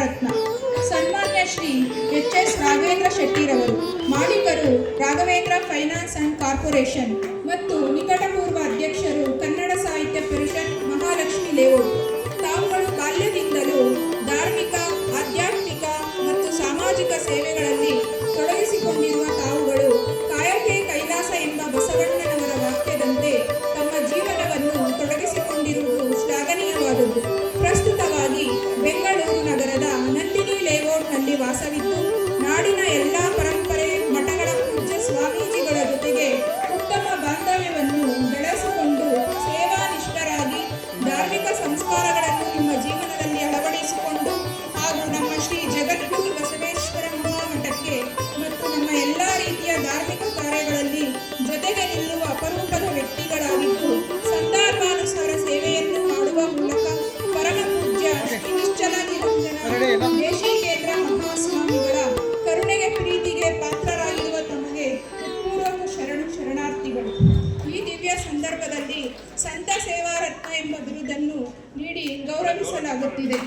ಕಲಾರತ್ನ ಸನ್ಮಾನ್ಯ Shri H S Raghavendra ಶೆಟ್ಟಿರವರು, ಮಾಲೀಕರು, ರಾಘವೇಂದ್ರ ಫೈನಾನ್ಸ್ ಅಂಡ್ ಕಾರ್ಪೊರೇಷನ್ ಮತ್ತು ನಿಕಟಪೂರ್ವ ಅಧ್ಯಕ್ಷರು ಕನ್ನಡ ಸಾಹಿತ್ಯ ಪರಿಷತ್ ಮಹಾಲಕ್ಷ್ಮಿ ಲೇಔಟ್. ತಾವುಗಳು ಬಾಲ್ಯದಿಂದಲೂ ಧಾರ್ಮಿಕ, ಆಧ್ಯಾತ್ಮಿಕ ಮತ್ತು ಸಾಮಾಜಿಕ ಸೇವೆಗಳಲ್ಲಿ ತೊಡಗಿಸಿಕೊಂಡಿರುವ ತಾವುಗಳು ಕಾಯಕೆ ಕೈಲಾಸ ಎಂಬ ಬಸವಣ್ಣನವರ ವಾಕ್ಯದಂತೆ ತಮ್ಮ ಜೀವನವನ್ನು ತೊಡಗಿಸಿಕೊಂಡಿರುವುದು ಶ್ಲಾಘನೀಯವಾದದ್ದು ಪ್ರಸ್ತುತ ಸಂಸ್ಕಾರಗಳನ್ನು ನಿಮ್ಮ ಜೀವನದಲ್ಲಿ ಅಳವಡಿಸಿಕೊಂಡು ಹಾಗೂ ನಮ್ಮ ಶ್ರೀ ಜಗದ್ಗುರು ಬಸವೇಶ್ವರ ಮಹಾಮಠಕ್ಕೆ ಮತ್ತು ನಮ್ಮ ಎಲ್ಲ ರೀತಿಯ ಧಾರ್ಮಿಕ ಕಾರ್ಯಗಳಲ್ಲಿ ಜೊತೆಗೆ ನಿಲ್ಲುವ ಅಪರೂಪದ ವ್ಯಕ್ತಿಗಳಾಗಿದ್ದು ಸಂದರ್ಭಾನುಸಾರ ಸೇವೆಯನ್ನು ಮಾಡುವ ಮೂಲಕ ಪರಮ ಪೂಜ್ಯ ಶ್ರೀ ನಿಶ್ಚಲ ದೇಶಿಕೇಂದ್ರ ಮಹಾಸ್ವಾಮಿಗಳ ಕರುಣೆಗೆ ಪ್ರೀತಿಗೆ ಪಾತ್ರರಾಗಿರುವ ತಮಗೆ ಪೂರ್ವಕ ಶರಣು ಶರಣಾರ್ಥಿಗಳು. ಈ ದಿವ್ಯ ಸಂದರ್ಭದಲ್ಲಿ ಸಂತ ಸೋಲಲು ಸಲಾಗುತ್ತಿದೆ